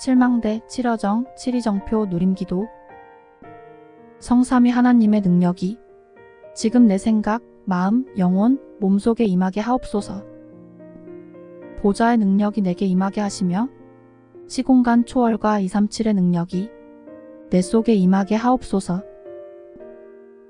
칠망대, 칠여정, 칠이정표, 누림기도 성삼위 하나님의 능력이 지금 내 생각, 마음, 영혼, 몸속에 임하게 하옵소서. 보좌의 능력이 내게 임하게 하시며 시공간 초월과 237의 능력이 내 속에 임하게 하옵소서.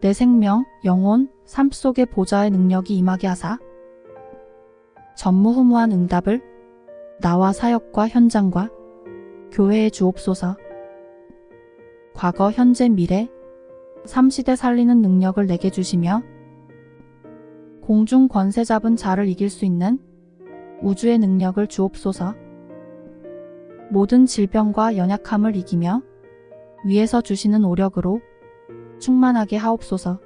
내 생명, 영혼, 삶 속에 보좌의 능력이 임하게 하사 전무후무한 응답을 나와 사역과 현장과 교회에 주옵소서. 과거, 현재, 미래, 삼시대 살리는 능력을 내게 주시며 공중 권세 잡은 자를 이길 수 있는 우주의 능력을 주옵소서. 모든 질병과 연약함을 이기며 위에서 주시는 오력으로 충만하게 하옵소서.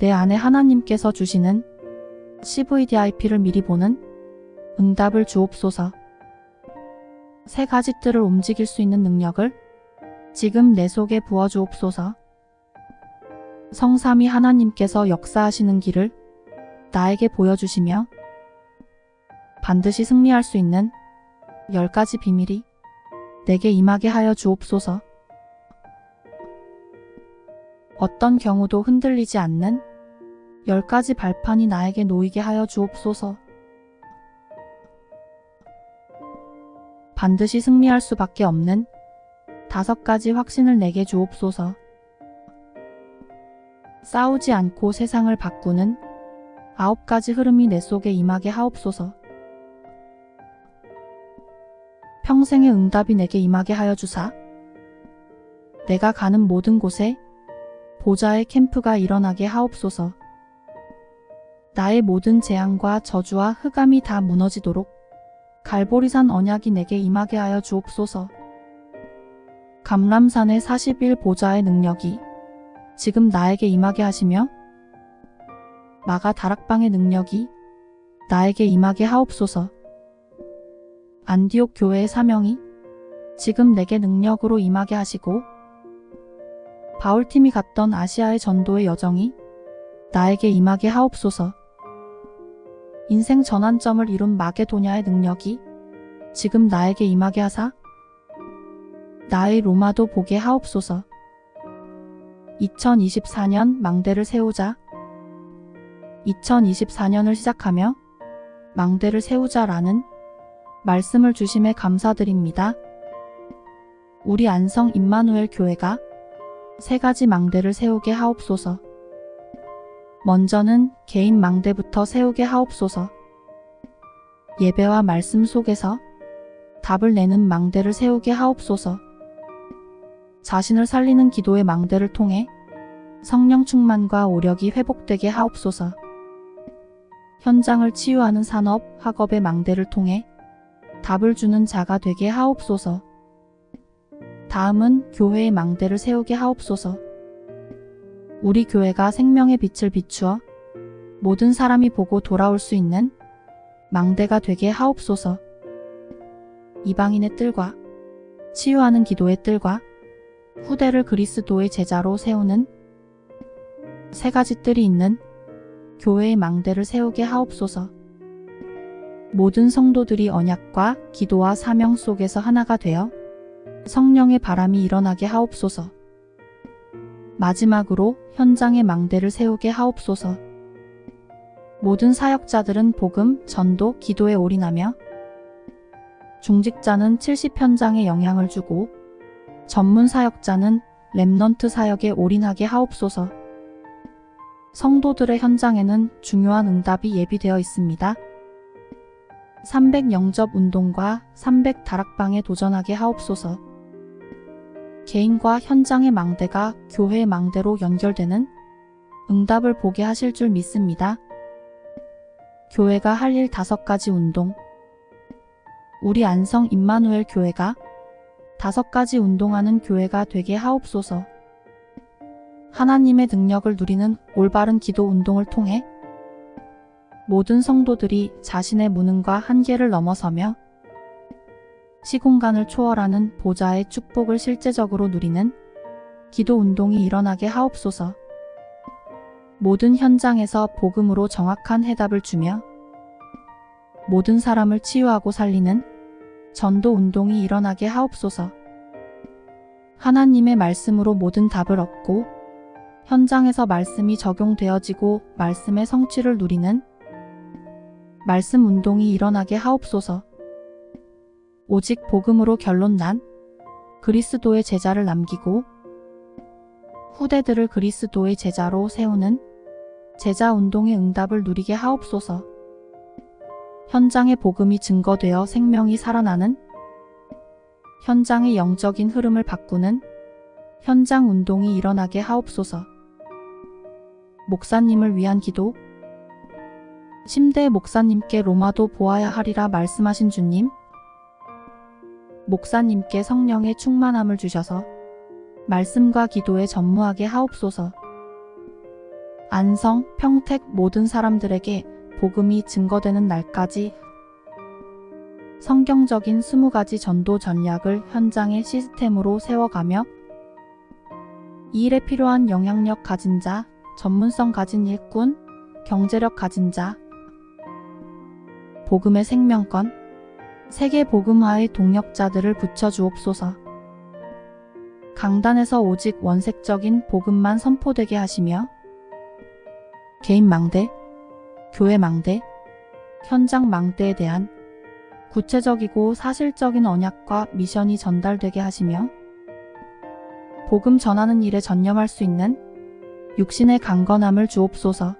내 안에 하나님께서 주시는 CVDIP를 미리 보는 응답을 주옵소서. 세 가지 뜰을 움직일 수 있는 능력을 지금 내 속에 부어 주옵소서. 성삼이 하나님께서 역사하시는 길을 나에게 보여주시며 반드시 승리할 수 있는 열 가지 비밀이 내게 임하게 하여 주옵소서. 어떤 경우도 흔들리지 않는 열 가지 발판이 나에게 놓이게 하여 주옵소서. 반드시 승리할 수밖에 없는 다섯 가지 확신을 내게 주옵소서. 싸우지 않고 세상을 바꾸는 아홉 가지 흐름이 내 속에 임하게 하옵소서. 평생의 응답이 내게 임하게 하여 주사. 내가 가는 모든 곳에 보좌의 캠프가 일어나게 하옵소서. 나의 모든 재앙과 저주와 흑암이 다 무너지도록 갈보리산 언약이 내게 임하게 하여 주옵소서. 감람산의 41 보좌의 능력이 지금 나에게 임하게 하시며 마가 다락방의 능력이 나에게 임하게 하옵소서. 안디옥 교회의 사명이 지금 내게 능력으로 임하게 하시고 바울팀이 갔던 아시아의 전도의 여정이 나에게 임하게 하옵소서. 인생 전환점을 이룬 마게도냐의 능력이 지금 나에게 임하게 하사 나의 로마도 보게 하옵소서. 2024년 망대를 세우자. 2024년을 시작하며 망대를 세우자라는 말씀을 주심에 감사드립니다. 우리 안성 임마누엘 교회가 세 가지 망대를 세우게 하옵소서. 먼저는 개인 망대부터 세우게 하옵소서. 예배와 말씀 속에서 답을 내는 망대를 세우게 하옵소서. 자신을 살리는 기도의 망대를 통해 성령 충만과 오력이 회복되게 하옵소서. 현장을 치유하는 산업, 학업의 망대를 통해 답을 주는 자가 되게 하옵소서. 다음은 교회의 망대를 세우게 하옵소서. 우리 교회가 생명의 빛을 비추어 모든 사람이 보고 돌아올 수 있는 망대가 되게 하옵소서. 이방인의 뜰과 치유하는 기도의 뜰과 후대를 그리스도의 제자로 세우는 세 가지 뜰이 있는 교회의 망대를 세우게 하옵소서. 모든 성도들이 언약과 기도와 사명 속에서 하나가 되어 성령의 바람이 일어나게 하옵소서. 마지막으로 현장의 망대를 세우게 하옵소서. 모든 사역자들은 복음, 전도, 기도에 올인하며 중직자는 70현장에 영향을 주고 전문 사역자는 랩넌트 사역에 올인하게 하옵소서. 성도들의 현장에는 중요한 응답이 예비되어 있습니다. 300 영접 운동과 300 다락방에 도전하게 하옵소서. 개인과 현장의 망대가 교회의 망대로 연결되는 응답을 보게 하실 줄 믿습니다. 교회가 할 일 다섯 가지 운동. 우리 안성 임마누엘 교회가 다섯 가지 운동하는 교회가 되게 하옵소서. 하나님의 능력을 누리는 올바른 기도 운동을 통해 모든 성도들이 자신의 무능과 한계를 넘어서며 시공간을 초월하는 보좌의 축복을 실제적으로 누리는 기도 운동이 일어나게 하옵소서. 모든 현장에서 복음으로 정확한 해답을 주며 모든 사람을 치유하고 살리는 전도 운동이 일어나게 하옵소서. 하나님의 말씀으로 모든 답을 얻고 현장에서 말씀이 적용되어지고 말씀의 성취를 누리는 말씀 운동이 일어나게 하옵소서. 오직 복음으로 결론 난 그리스도의 제자를 남기고 후대들을 그리스도의 제자로 세우는 제자 운동의 응답을 누리게 하옵소서. 현장의 복음이 증거되어 생명이 살아나는 현장의 영적인 흐름을 바꾸는 현장 운동이 일어나게 하옵소서. 목사님을 위한 기도 침대 목사님께 로마도 보아야 하리라 말씀하신 주님 목사님께 성령의 충만함을 주셔서 말씀과 기도에 전무하게 하옵소서. 안성, 평택 모든 사람들에게 복음이 증거되는 날까지 성경적인 20가지 전도 전략을 현장의 시스템으로 세워가며 이 일에 필요한 영향력 가진 자, 전문성 가진 일꾼, 경제력 가진 자, 복음의 생명권, 세계 복음화의 동력자들을 붙여주옵소서. 강단에서 오직 원색적인 복음만 선포되게 하시며 개인 망대, 교회 망대, 현장 망대에 대한 구체적이고 사실적인 언약과 미션이 전달되게 하시며 복음 전하는 일에 전념할 수 있는 육신의 강건함을 주옵소서.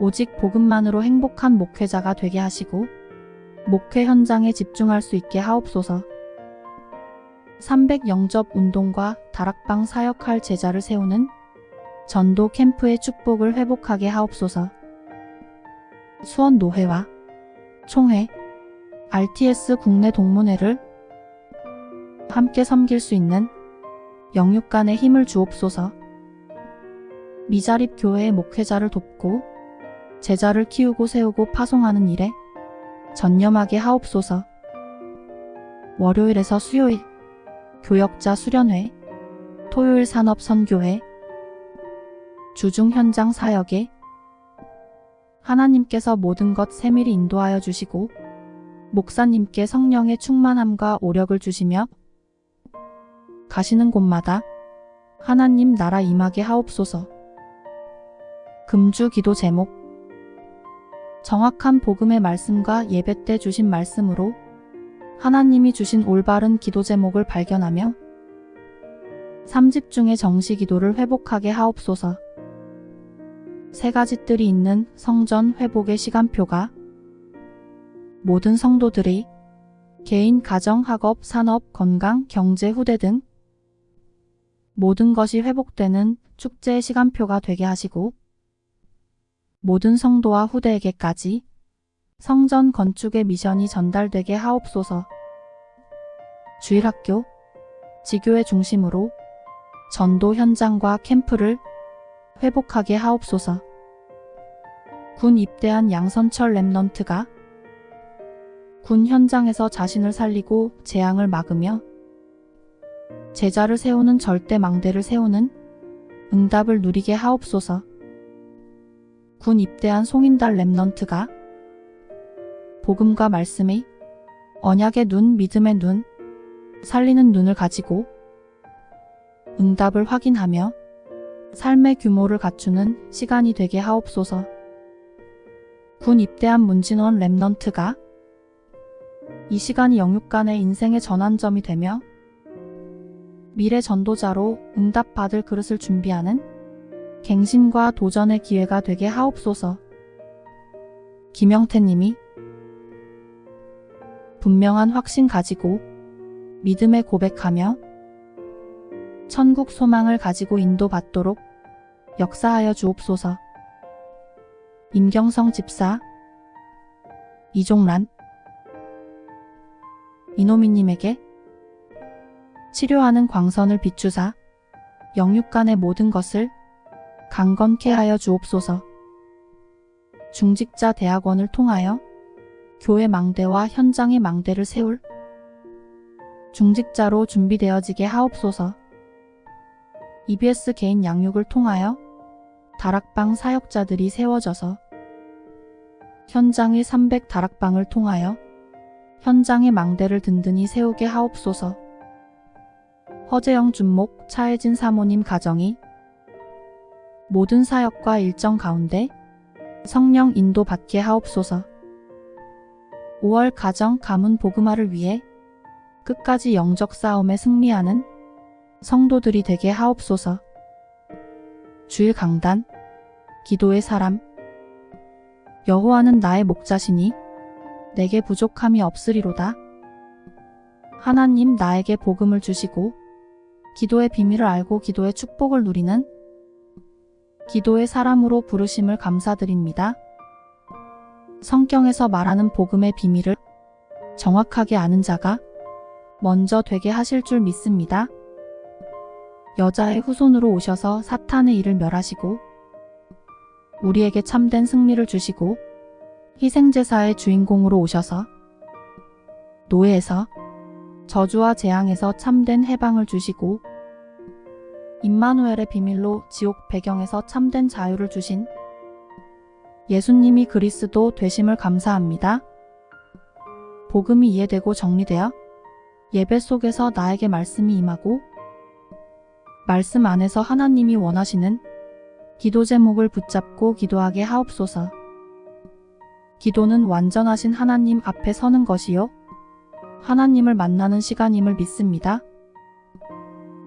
오직 복음만으로 행복한 목회자가 되게 하시고 목회 현장에 집중할 수 있게 하옵소서. 300 영접 운동과 다락방 사역할 제자를 세우는 전도 캠프의 축복을 회복하게 하옵소서. 수원 노회와 총회, RTS 국내 동문회를 함께 섬길 수 있는 영육간의 힘을 주옵소서. 미자립 교회의 목회자를 돕고 제자를 키우고 세우고 파송하는 일에 전념하게 하옵소서. 월요일에서 수요일 교역자 수련회 토요일 산업 선교회 주중 현장 사역에 하나님께서 모든 것 세밀히 인도하여 주시고 목사님께 성령의 충만함과 오력을 주시며 가시는 곳마다 하나님 나라 임하게 하옵소서. 금주 기도 제목 정확한 복음의 말씀과 예배 때 주신 말씀으로 하나님이 주신 올바른 기도 제목을 발견하며 3집 중의 정시 기도를 회복하게 하옵소서. 세 가지 뜰이 있는 성전 회복의 시간표가 모든 성도들이 개인, 가정, 학업, 산업, 건강, 경제, 후대 등 모든 것이 회복되는 축제의 시간표가 되게 하시고 모든 성도와 후대에게까지 성전 건축의 미션이 전달되게 하옵소서. 주일학교, 지교회 중심으로 전도 현장과 캠프를 회복하게 하옵소서. 군 입대한 양선철 랩넌트가 군 현장에서 자신을 살리고 재앙을 막으며 제자를 세우는 절대 망대를 세우는 응답을 누리게 하옵소서. 군 입대한 송인달 랩넌트가 복음과 말씀의 언약의 눈, 믿음의 눈, 살리는 눈을 가지고 응답을 확인하며 삶의 규모를 갖추는 시간이 되게 하옵소서. 군 입대한 문진원 랩넌트가 이 시간이 영육간의 인생의 전환점이 되며 미래 전도자로 응답받을 그릇을 준비하는 갱신과 도전의 기회가 되게 하옵소서. 김영태님이 분명한 확신 가지고 믿음에 고백하며 천국 소망을 가지고 인도받도록 역사하여 주옵소서. 임경성 집사 이종란 이노미님에게 치료하는 광선을 비추사 영육간의 모든 것을 강건케 하여 주옵소서. 중직자 대학원을 통하여 교회 망대와 현장의 망대를 세울 중직자로 준비되어지게 하옵소서. EBS 개인 양육을 통하여 다락방 사역자들이 세워져서 현장의 300 다락방을 통하여 현장의 망대를 든든히 세우게 하옵소서. 허재영 준목 차혜진 사모님 가정이 모든 사역과 일정 가운데 성령 인도 받게 하옵소서. 5월 가정 가문 복음화를 위해 끝까지 영적 싸움에 승리하는 성도들이 되게 하옵소서. 주일 강단 기도의 사람 여호와는 나의 목자시니 내게 부족함이 없으리로다. 하나님 나에게 복음을 주시고 기도의 비밀을 알고 기도의 축복을 누리는 기도의 사람으로 부르심을 감사드립니다. 성경에서 말하는 복음의 비밀을 정확하게 아는 자가 먼저 되게 하실 줄 믿습니다. 여자의 후손으로 오셔서 사탄의 일을 멸하시고 우리에게 참된 승리를 주시고 희생제사의 주인공으로 오셔서 노예에서 저주와 재앙에서 참된 해방을 주시고 임마누엘의 비밀로 지옥 배경에서 참된 자유를 주신 예수님이 그리스도 되심을 감사합니다. 복음이 이해되고 정리되어 예배 속에서 나에게 말씀이 임하고 말씀 안에서 하나님이 원하시는 기도 제목을 붙잡고 기도하게 하옵소서. 기도는 완전하신 하나님 앞에 서는 것이요. 하나님을 만나는 시간임을 믿습니다.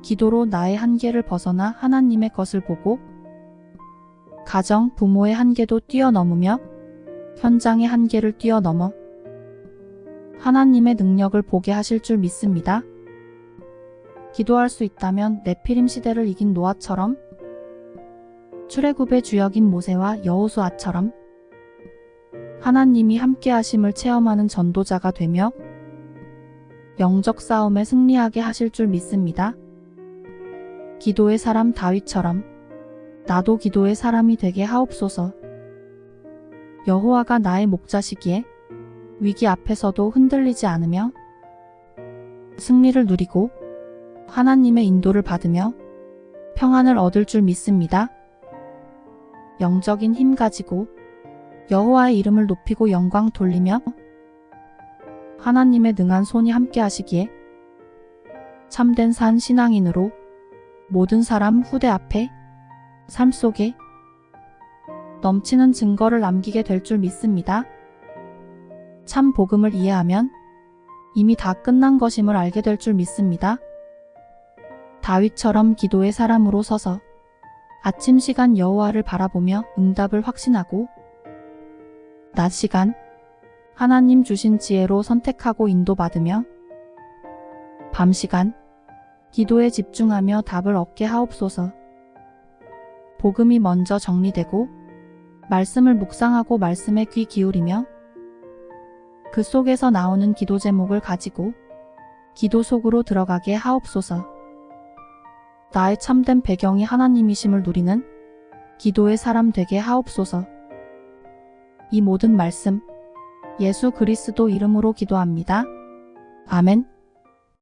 기도로 나의 한계를 벗어나 하나님의 것을 보고 가정, 부모의 한계도 뛰어넘으며 현장의 한계를 뛰어넘어 하나님의 능력을 보게 하실 줄 믿습니다. 기도할 수 있다면 네피림 시대를 이긴 노아처럼 출애굽의 주역인 모세와 여호수아처럼 하나님이 함께 하심을 체험하는 전도자가 되며 영적 싸움에 승리하게 하실 줄 믿습니다. 기도의 사람 다윗처럼 나도 기도의 사람이 되게 하옵소서. 여호와가 나의 목자시기에 위기 앞에서도 흔들리지 않으며 승리를 누리고 하나님의 인도를 받으며 평안을 얻을 줄 믿습니다. 영적인 힘 가지고 여호와의 이름을 높이고 영광 돌리며 하나님의 능한 손이 함께 하시기에 참된 산 신앙인으로 모든 사람 후대 앞에 삶 속에 넘치는 증거를 남기게 될 줄 믿습니다. 참 복음을 이해하면 이미 다 끝난 것임을 알게 될 줄 믿습니다. 다윗처럼 기도의 사람으로 서서 아침 시간 여호와를 바라보며 응답을 확신하고 낮 시간 하나님 주신 지혜로 선택하고 인도받으며 밤 시간 기도에 집중하며 답을 얻게 하옵소서. 복음이 먼저 정리되고 말씀을 묵상하고 말씀에 귀 기울이며 그 속에서 나오는 기도 제목을 가지고 기도 속으로 들어가게 하옵소서. 나의 참된 배경이 하나님이심을 누리는 기도의 사람 되게 하옵소서. 이 모든 말씀 예수 그리스도 이름으로 기도합니다. 아멘.